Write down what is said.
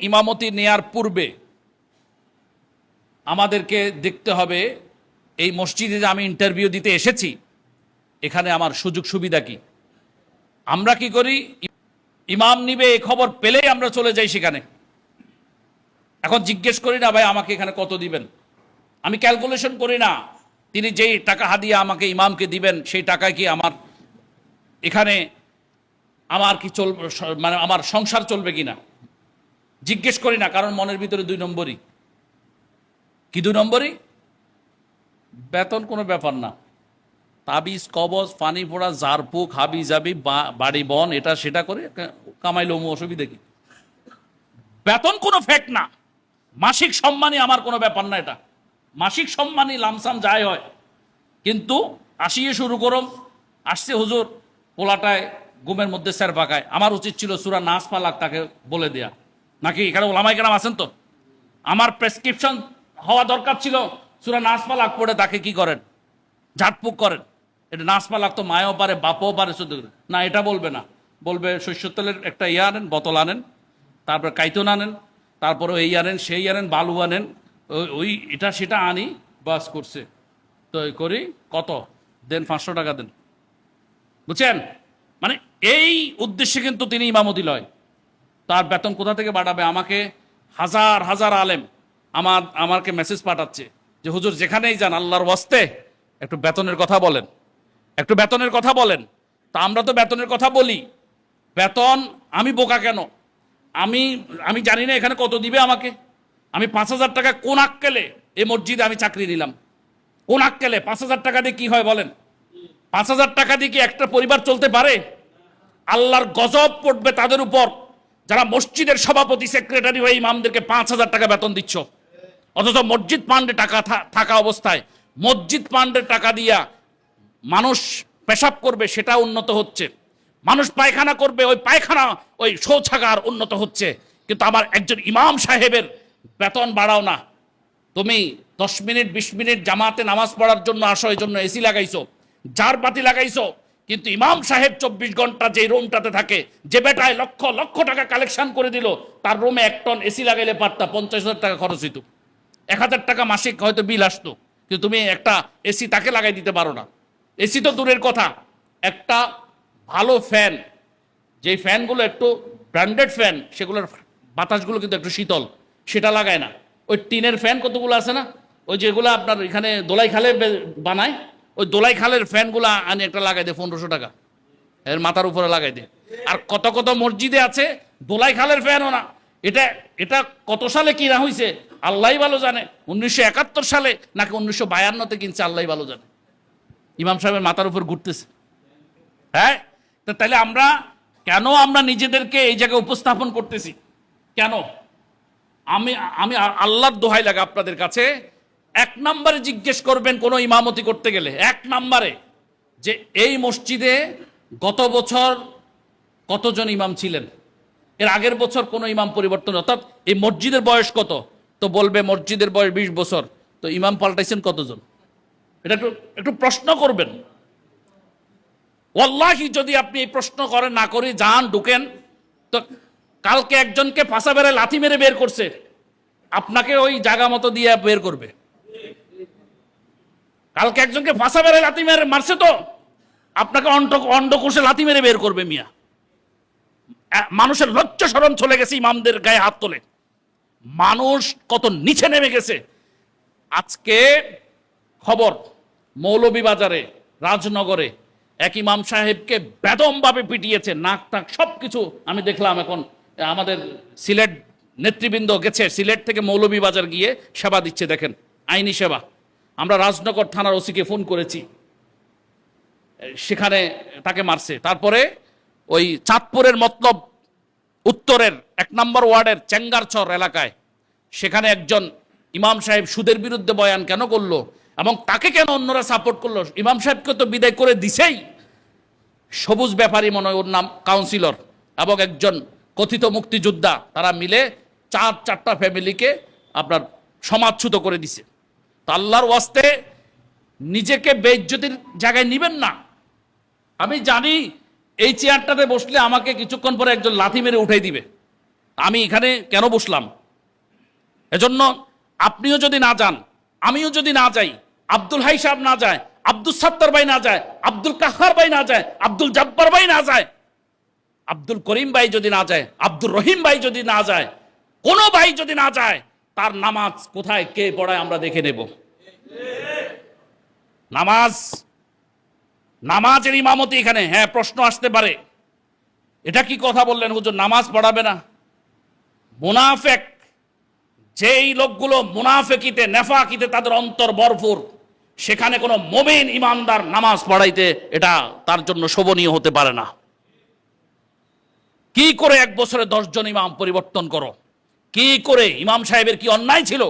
ইমামতি নেয়ার পূর্বে আমাদেরকে দেখতে হবে, এই মসজিদে যে আমি ইন্টারভিউ দিতে এসেছি, এখানে আমার সুযোগ সুবিধা কি? আমরা কি করি? ইমাম নিবে, এ খবর পেলেই আমরা চলে যাই সেখানে। এখন জিজ্ঞেস করি, না ভাই, আমাকে এখানে কত দিবেন? আমি ক্যালকুলেশন করি, না, তিনি যেই টাকা হাদিয়া আমাকে ইমামকে দিবেন, সেই টাকায় কি আমার এখানে আমার কি চলবে মানে আমার সংসার চলবে কিনা? জিজ্ঞেস করি না, কারণ মনের ভিতরে দুই নম্বরই। কি দুই নম্বরই? বেতন কোনো ব্যাপার না। তাবিজ, কবজ, পানি ফোড়া জারপুক হাবি জাবি বাড়ি বন, এটা সেটা করে কামাই কামাইলো অসুবিধা কি? বেতন কোনো ফ্যাক্ট না। মাসিক সম্মানই আমার কোনো ব্যাপার না এটা। মাসিক সম্মানই লামসাম যাই হয়। কিন্তু আসিয়ে শুরু করম আসছে হুজুর, পোলাটায় গুমের মধ্যে স্যার পাকায় আমার উচিত ছিল সুরা নাচ পালাক তাকে বলে দেয়া। নাকি এখানে ওলামাই কেরাম আছেন তো? আমার প্রেসক্রিপশন হওয়া দরকার ছিল, সুরা নাচ পালাক পড়ে তাকে কি করেন? ঝাটপুক করেন। এটা নাচ পালাক তো মায়ও পারে, বাপও পারে, শুধু না, এটা বলবে না। বলবে, শস্য তেলের একটা ইয়ে আনেন, বোতল আনেন, তারপর কাইতন আনেন, তারপরে এই আনেন, সেই আনেন, বালু আনেন ওই- এটা সেটা আনি, বাস করছে। তো করি, কত? দেন পাঁচশো টাকা দেন। বুঝছেন? মানে এই উদ্দেশ্যে কিন্তু তিনি ইমামতি লয়। তার বেতন কোথা থেকে বাড়াবে? আমাকে হাজার হাজার আলেম আমার, আমাকে মেসেজ পাঠাচ্ছে যে, হুজুর, যেখানেই যান, আল্লাহর ওয়াস্তে একটু বেতনের কথা বলেন। একটু বেতনের কথা বলেন। তা আমরা তো বেতনের কথা বলি। বেতন আমি বোকা কেন? আমি আমি জানি না এখানে কত দিবে আমাকে। আমি পাঁচ হাজার টাকা কোন আক্কেলে এই মসজিদে আমি চাকরি নিলাম? কোন আক্কেলে? পাঁচ হাজার টাকা দিয়ে কি হয় বলেন? পাঁচ হাজার টাকা দিয়ে কি একটা পরিবার চলতে পারে? আল্লাহর গজব পড়বে তাদের উপর। যারা মসজিদের সভাপতি সেক্রেটারি হয়ে ইমামদেরকে পাঁচ হাজার টাকা বেতন দিচ্ছ। অথচ মসজিদ পান্ডে টাকা থাকা অবস্থায় মসজিদ পান্ডের টাকা দিয়া মানুষ পেশাব করবে, সেটা উন্নত হচ্ছে। মানুষ পায়খানা করবে, ওই পায়খানা, ওই শৌচাগার উন্নত হচ্ছে। কিন্তু আমার একজন ইমাম সাহেবের বেতন বাড়াও না। তুমি দশ মিনিট, বিশ মিনিট জামাতে নামাজ পড়ার জন্য আসো, এই জন্য এসি লাগাইছো, জার বাতি লাগাইছো কিন্তু ইমাম সাহেব চব্বিশ ঘণ্টা যে রুমটাতে থাকে, যে বেটায় লক্ষ লক্ষ টাকা কালেকশন করে দিল, তার রুমে এক টন এসি লাগাইলে পারতা পঞ্চাশ হাজার টাকা খরচ হইতো। এক হাজার টাকা মাসিক হয়তো বিল আসতো, কিন্তু তুমি একটা এসি তাকে লাগাই দিতে পারো না। এসি তো দূরের কথা, একটা ভালো ফ্যান যেই ফ্যানগুলো একটু ব্র্যান্ডেড ফ্যান সেগুলোর বাতাসগুলো কিন্তু একটু শীতল, সেটা লাগায় না। ওই টিনের ফ্যান কতগুলো আছে না? ওই যেগুলো আপনার এখানে দোলাই খালে বানায় ওই দোলাই খালের ফ্যানগুলো আনি একটা লাগাই দে পনেরোশো টাকা। এর মাথার উপরে লাগাই দে। আর কত কত মসজিদে আছে, দোলাই খালের ফ্যানও না। এটা এটা কত সালে কিনা হয়েছে আল্লাহ ভালো জানে। উনিশশো একাত্তর সালে নাকি উনিশশো বায়ান্নতে কিনছে আল্লাহ ভালো জানে। ইমাম সাহেবের মাথার উপর ঘুরতেছে। হ্যাঁ? তো তাহলে আমরা, কেন আমরা নিজেদেরকে এই জায়গায় উপস্থাপন করতেছি? কেন? আমি আমি আল্লাহর দোহাই লাগে আপনাদের কাছে। এক নম্বরে জিজ্ঞেস করবেন কোনো ইমামতি করতে গেলে। এক নম্বরে যে এই মসজিদে গত বছর কতজন ইমাম ছিলেন? এর আগের বছর কোনো ইমাম পরিবর্তন অর্থাৎ এই মসজিদের বয়স কত? তো বলবে মসজিদের বয়স বিশ বছর। তো ইমাম পাল্টাইছেন কতজন? এটা একটু একটু প্রশ্ন করবেন। ওয়াল্লাহি, যদি আপনি এই প্রশ্ন করেন, না করে, যান, ঢুকেন। তো কালকে একজনকে ফাঁসা বেড়ে লাথি মেরে বের করছে। আপনাকে ওই জায়গা মতো দিয়ে বের করবে। কালকে একজনকে ফাঁসা বেড়ে লাথি মেরে মারছে তো? আপনাকে অন্ড অন্ডকোষে লাথি মেরে বের করবে মিয়া। মানুষের লজ্জা সরম চলে গেছে ইমামদের গায়ে হাত তোলে। মানুষ কত নিচে নেমে গেছে। আজকে খবর, মৌলভীবাজারে, রাজনগরে, এক ইমাম সাহেবকে বেদমভাবে পিটিয়েছে, নাক টাক সব কিছু আমি দেখলাম এখন। আমাদের সিলেট নেতৃবৃন্দ গেছে, সিলেট থেকে মৌলভীবাজার গিয়ে সেবা দিচ্ছে, দেখেন, আইনি সেবা। আমরা রাজনগর থানার ওসিকে ফোন করেছি। সেখানে তাকে মারছে। তারপরে ওই চাঁদপুরের মতলব উত্তরের এক নম্বর ওয়ার্ডের চেঙ্গারচর এলাকায় সেখানে একজন ইমাম সাহেব সুদের বিরুদ্ধে বয়ান কেন করল এবং তাকে কেন অন্যরা সাপোর্ট করল? ইমাম সাহেবকে তো বিদায় করে দিছেই। সবুজ ব্যাপারী মনে হয় ওর নাম কাউন্সিলর এবং একজন কথিত মুক্তিযোদ্ধা। তারা মিলে চার, চারটা ফ্যামিলিকে আপনার সমাজচ্যুত করে দিছে। তো আল্লাহর ওয়াস্তে নিজেকে বেজ্জতির জায়গায় নিবেন না। আমি জানি এই চেয়ারটাতে বসলে আমাকে কিছুক্ষণ পরে একজন লাথি মেরে উঠাই দিবে। আমি এখানে কেন বসলাম? এজন্য আপনিও যদি না যান, আমিও যদি না যাই, আব্দুল হাই সাহেব না যায়, আব্দুল সাত্তার ভাই না যায়, আব্দুল কাহার ভাই না যায়, আব্দুল জব্বার ভাই না যায়, আব্দুল করিম ভাই যদি না যায় আব্দুল রহিম ভাই যদি না যায়, কোনো ভাই যদি না যায় তার নামাজ কোথায়, কে পড়ায় আমরা দেখে নেব। নামাজ, নামাজের ইমামতি এখানে। হ্যাঁ প্রশ্ন আসতে পারে। এটা কি কথা বললেন হুজুর? নামাজ পড়াবে না। মুনাফেক, যেই লোকগুলো মুনাফেকিতে, নেফাকিতে তাদের অন্তর বরফুর সেখানে কোনো মোমেন ইমানদার নামাজ পড়াইতে এটা তার জন্য শোভনীয় হতে পারে না। কি করে এক বছরে দশজন ইমাম পরিবর্তন করো? কি করে ইমাম সাহেবের কি অন্যায় ছিল?